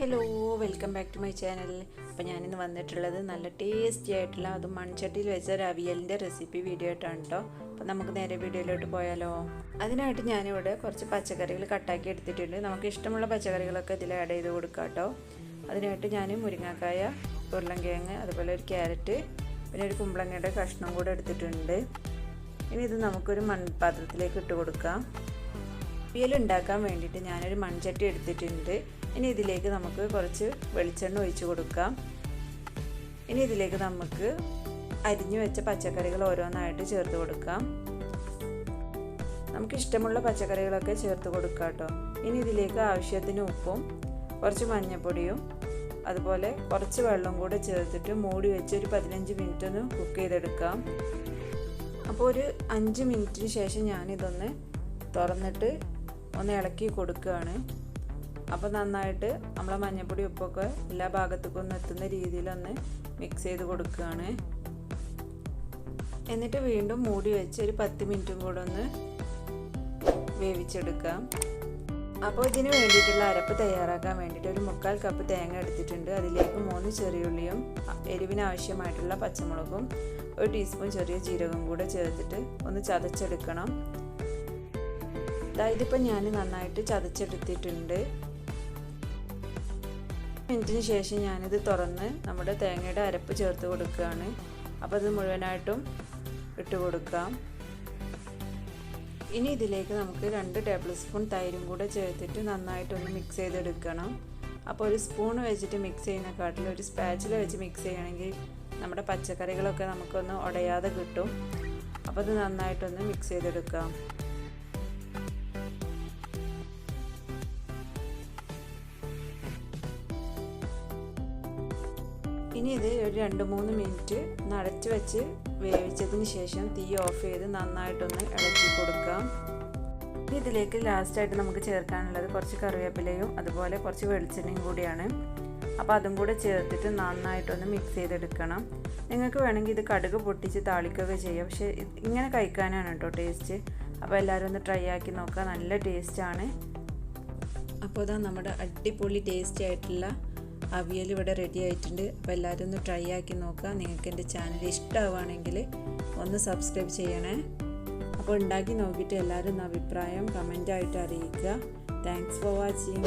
Hello welcome back to my channel അപ്പോൾ ഞാനിന്ന് വന്നിട്ടുള്ളത് നല്ല ടേസ്റ്റി ആയിട്ടുള്ള അതും മൺചട്ടിയിൽ വെച്ച അവിയലിന്റെ റെസിപ്പി വീഡിയോ ആയിട്ടാണ് കേട്ടോ അപ്പോൾ നമുക്ക് നേരെ വീഡിയോയിലോട്ട് പോയാലോ. അതിനായിട്ട് ഞാനിവിടെ കുറച്ച് പച്ചക്കറികൾ കട്ടാക്കി എടുത്തിട്ടുണ്ട്. നമുക്ക് ഇഷ്ടമുള്ള പച്ചക്കറികളൊക്കെ ഇതിൽ ആഡ് ചെയ്ത് കൊടുക്കാം കേട്ടോ അതിനായിട്ട് ഞാൻ മുരിങ്ങാക്കായ ഉരുളൻകിഴങ്ങ് അതുപോലെ ഒരു ക്യാരറ്റ് പിന്നെ ഒരു കുമ്പളങ്ങയുടെ കഷ്ണം കൂടെ എടുത്തിട്ടുണ്ട്. ഇനി ഇത് നമുക്കൊരു മൺപാത്രത്തിലേക്ക് ഇട്ട് കൊടുക്കാം. അവിയൽ ഉണ്ടാക്കാൻ വേണ്ടിയിട്ട് ഞാനൊരു മൺചട്ടി എടുത്തിട്ടുണ്ട്. ഇനി ഇതിലേക്ക് നമുക്ക് കുറച്ച് വെളിച്ചെണ്ണ ഒഴിച്ചു കൊടുക്കാം. ഇനി ഇതിലേക്ക് നമുക്ക് അരിഞ്ഞു വെച്ച പച്ചക്കറികൾ ഓരോന്നായിട്ട് ചേർത്ത് കൊടുക്കാം. നമുക്ക് ഇഷ്ടമുള്ള പച്ചക്കറികളൊക്കെ ചേർത്ത് കൊടുക്കാം കേട്ടോ. ഇനി ഇതിലേക്ക് ആവശ്യത്തിന് ഉപ്പും കുറച്ച് മഞ്ഞൾപ്പൊടിയും അതുപോലെ കുറച്ച് വെള്ളം കൂടെ ചേർത്തിട്ട് മൂടി വെച്ച് ഒരു പതിനഞ്ച് മിനിറ്റ് ഒന്ന് കുക്ക് ചെയ്തെടുക്കാം. അപ്പോൾ ഒരു അഞ്ച് മിനിറ്റിന് ശേഷം ഞാനിതൊന്ന് തുറന്നിട്ട് ഒന്ന് ഇളക്കി കൊടുക്കുകയാണ്. അപ്പോൾ നന്നായിട്ട് നമ്മളെ മഞ്ഞപ്പൊടി ഉപ്പൊക്കെ എല്ലാ ഭാഗത്തേക്കും ഒന്ന് എത്തുന്ന രീതിയിലൊന്ന് മിക്സ് ചെയ്ത് കൊടുക്കുകയാണ്. എന്നിട്ട് വീണ്ടും മൂടി വെച്ച് ഒരു പത്ത് മിനിറ്റും കൂടെ ഒന്ന് വേവിച്ചെടുക്കാം അപ്പോൾ ഇതിന് വേണ്ടിയിട്ടുള്ള അരപ്പ് തയ്യാറാക്കാൻ വേണ്ടിയിട്ട് ഒരു മുക്കാൽ കപ്പ് തേങ്ങ എടുത്തിട്ടുണ്ട്. അതിലേക്ക് മൂന്ന് ചെറിയുള്ളിയും എരിവിന് ആവശ്യമായിട്ടുള്ള പച്ചമുളകും ഒരു ടീസ്പൂൺ ചെറിയ ജീരകം കൂടെ ചേർത്തിട്ട് ഒന്ന് ചതച്ചെടുക്കണം. ഇതിപ്പോൾ ഞാൻ നന്നായിട്ട് ചതച്ചെടുത്തിട്ടുണ്ട്. മിനിറ്റിന് ശേഷം ഞാനിത് തുറന്ന് നമ്മുടെ തേങ്ങയുടെ അരപ്പ് ചേർത്ത് കൊടുക്കുകയാണ്. അപ്പോൾ അത് മുഴുവനായിട്ടും ഇട്ട് കൊടുക്കാം. ഇനി ഇതിലേക്ക് നമുക്ക് രണ്ട് ടേബിൾ സ്പൂൺ തൈരും കൂടെ ചേർത്തിട്ട് നന്നായിട്ടൊന്ന് മിക്സ് ചെയ്തെടുക്കണം. അപ്പോൾ ഒരു സ്പൂൺ വെച്ചിട്ട് മിക്സ് ചെയ്യുന്നതിനെക്കാട്ടിൽ ഒരു സ്പാച്ചിൽ വെച്ച് മിക്സ് ചെയ്യണമെങ്കിൽ നമ്മുടെ പച്ചക്കറികളൊക്കെ നമുക്കൊന്ന് ഉടയാതെ കിട്ടും. അപ്പോൾ അത് നന്നായിട്ടൊന്ന് മിക്സ് ചെയ്തെടുക്കാം. ഇനി ഇത് ഒരു രണ്ട് മൂന്ന് മിനിറ്റ് നടച്ച് വെച്ച് വേവിച്ചതിന് ശേഷം തീ ഓഫ് ചെയ്ത് നന്നായിട്ടൊന്ന് ഇളക്കി കൊടുക്കാം. ഇതിലേക്ക് ലാസ്റ്റായിട്ട് നമുക്ക് ചേർക്കാനുള്ളത് കുറച്ച് കറിവേപ്പിലയും അതുപോലെ കുറച്ച് വെളിച്ചെണ്ണയും കൂടിയാണ്. അപ്പോൾ അതും കൂടെ ചേർത്തിട്ട് നന്നായിട്ടൊന്ന് മിക്സ് ചെയ്തെടുക്കണം. നിങ്ങൾക്ക് വേണമെങ്കിൽ ഇത് കടുക് പൊട്ടിച്ച് താളിക്കുകയൊക്കെ ചെയ്യാം. പക്ഷേ ഇങ്ങനെ കഴിക്കാനാണ് കേട്ടോ ടേസ്റ്റ് അപ്പോൾ എല്ലാവരും ഒന്ന് ട്രൈ ആക്കി നോക്കുക. നല്ല ടേസ്റ്റാണ് അപ്പോൾ ഇതാ നമ്മുടെ അടിപൊളി ടേസ്റ്റി ആയിട്ടുള്ള അവിയൽ ഇവിടെ റെഡി ആയിട്ടുണ്ട്. അപ്പോൾ എല്ലാവരും ഒന്ന് ട്രൈ ആക്കി നോക്കുക. നിങ്ങൾക്ക് എന്റെ ചാനൽ ഇഷ്ടമാവുകയാണെങ്കിൽ ഒന്ന് സബ്സ്ക്രൈബ് ചെയ്യണേ. അപ്പോൾ ഉണ്ടാക്കി നോക്കിയിട്ട് എല്ലാവരും അഭിപ്രായം കമന്റായിട്ട് അറിയിക്കുക. Thanks for watching